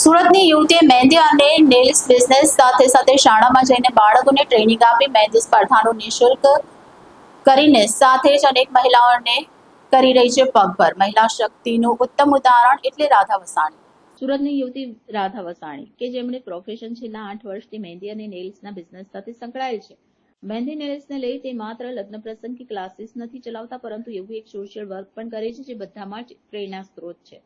સુરતની યુવતીએ મહેંદી અને નેલ્સ બિઝનેસ સાથે સાથે શાળામાં જઈને બાળકોને ટ્રેનિંગ આપી મહેંદી સ્પર્ધાનું નિઃશુલ્ક કરીને સાથે જ અનેક મહિલાઓને કરી રહી છે પગભર. મહિલા શક્તિનું ઉત્તમ ઉદાહરણ એટલે રાધા વસાણી. સુરતની યુવતી રાધા વસાણી, કે જેમણે પ્રોફેશન છેલ્લા આઠ વર્ષથી મહેંદી અને નેલ્સના બિઝનેસ સાથે સંકળાયેલ છે. મહેંદી નેલ્સને લઈ તે માત્ર લગ્ન પ્રસંગ કે ક્લાસીસ નથી ચલાવતા, પરંતુ એવું એક સોશિયલ વર્ક પણ કરે છે જે બધામાં જ પ્રેરણા સ્ત્રોત છે.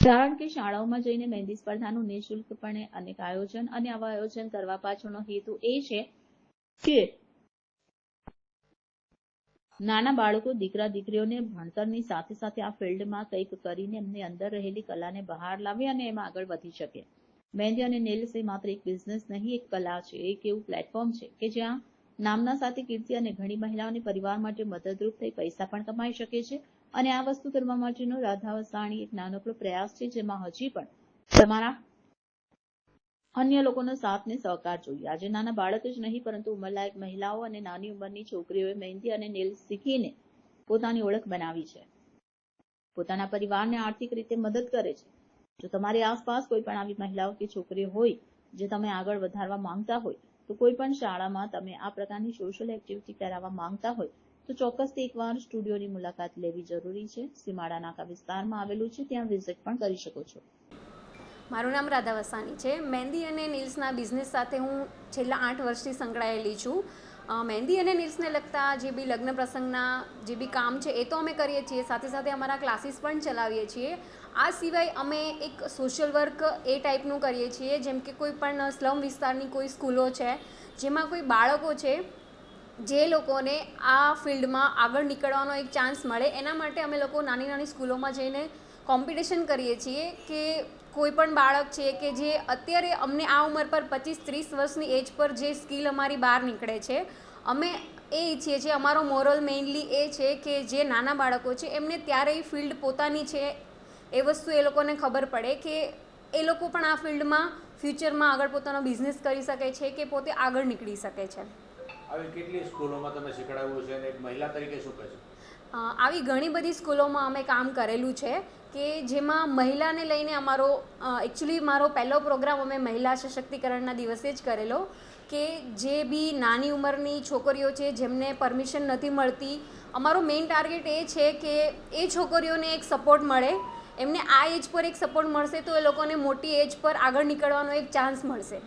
કારણ કે શાળાઓમાં જઈને મહેંદી સ્પર્ધાનું નિઃશુલ્કપણે અનેક આયોજન અને આવા આયોજન કરવા પાછળનો હેતુ એ છે કે નાના બાળકો, દીકરા, દીકરીઓને ભણતરની સાથે સાથે આ ફિલ્ડમાં કંઈક કરીને એમની અંદર રહેલી કલાને બહાર લાવે અને એમાં આગળ વધી શકે. મહેંદી અને નેલ્સ એ માત્ર એક બિઝનેસ નહીં, એક કલા છે, એક એવું પ્લેટફોર્મ છે કે જ્યાં નામના સાથે કીર્તિ અને ઘણી મહિલાઓને પરિવાર માટે મદદરૂપ થઈ પૈસા પણ કમાઈ શકે છે અને આ વસ્તુ કરવા માટેનો રાધા વસાણી એક નાનકડો પ્રયાસ છે, જેમાં હજી પણ તમારા અન્ય લોકોનો સાથ ને સહકાર જોઈએ. આજે નાના બાળક જ નહીં, પરંતુ ઉંમરલાયક મહિલાઓ અને નાની ઉંમરની છોકરીઓએ મહેંદી અને નેલ શીખીને પોતાની ઓળખ બનાવી છે. પોતાના પરિવારને આર્થિક રીતે મદદ કરે છે. જો તમારી આસપાસ કોઈ પણ આવી મહિલાઓ કે છોકરીઓ હોય, જે તમે આગળ વધારવા માંગતા હોય, તો કોઈ પણ શાળામાં તમે આ પ્રકારની સોશિયલ એક્ટિવિટી કરાવવા માંગતા હોય તો ચોક્કસથી એકવાર સ્ટુડિયોની મુલાકાત લેવી જરૂરી છે. સીમાડા નાકા વિસ્તારમાં આવેલું છે. ત્યાં વિઝિટ પણ કરી શકો છો. મારું નામ રાધા વસાણી છે. મહેંદી અને નીલ્સના બિઝનેસ સાથે હું છેલ્લા આઠ વર્ષથી સંકળાયેલી છું. મહેંદી અને નીલ્સને લગતા જે બી લગ્ન પ્રસંગના જે બી કામ છે, એ તો અમે કરીએ છીએ. સાથે સાથે અમારા ક્લાસીસ પણ ચલાવીએ છીએ. આ સિવાય અમે એક સોશિયલ વર્ક એ ટાઈપનું કરીએ છીએ, જેમ કે કોઈ પણ સ્લમ વિસ્તારની કોઈ સ્કૂલો છે, જેમાં કોઈ બાળકો છે જે લોકોને આ ફિલ્ડમાં આગળ નીકળવાનો એક ચાન્સ મળે, એના માટે અમે લોકો નાની નાની સ્કૂલોમાં જઈને કોમ્પિટિશન કરીએ છીએ કે કોઈ પણ બાળક છે કે જે અત્યારે અમને આ ઉંમર પર પચીસ ત્રીસ વર્ષની એજ પર જે સ્કિલ અમારી બહાર નીકળે છે, અમે એ ઈચ્છીએ છીએ, અમારો મોરલ મેઇનલી એ છે કે જે નાના બાળકો છે, એમને ત્યારે એ ફિલ્ડ પોતાની છે એ વસ્તુ એ લોકોને ખબર પડે કે એ લોકો પણ આ ફિલ્ડમાં ફ્યુચરમાં આગળ પોતાનો બિઝનેસ કરી શકે છે કે પોતે આગળ નીકળી શકે છે. આવી કેટલી સ્કૂલોમાં તમે શીખડાવ્યું છે અને મહિલા તરીકે શું કહે છે? આવી ઘણી બધી સ્કૂલોમાં અમે કામ કરેલું છે કે જેમાં મહિલાને લઈને અમારો એકચ્યુઅલી મારો પહેલો પ્રોગ્રામ અમે મહિલા સશક્તિકરણના દિવસે જ કરેલો કે જે બી નાની ઉંમરની છોકરીઓ છે જેમને પરમિશન નથી મળતી, અમારો મેઇન ટાર્ગેટ એ છે કે એ છોકરીઓને એક સપોર્ટ મળે. એમને આ એજ પર એક સપોર્ટ મળશે તો એ લોકોને મોટી એજ પર આગળ નીકળવાનો એક ચાન્સ મળશે.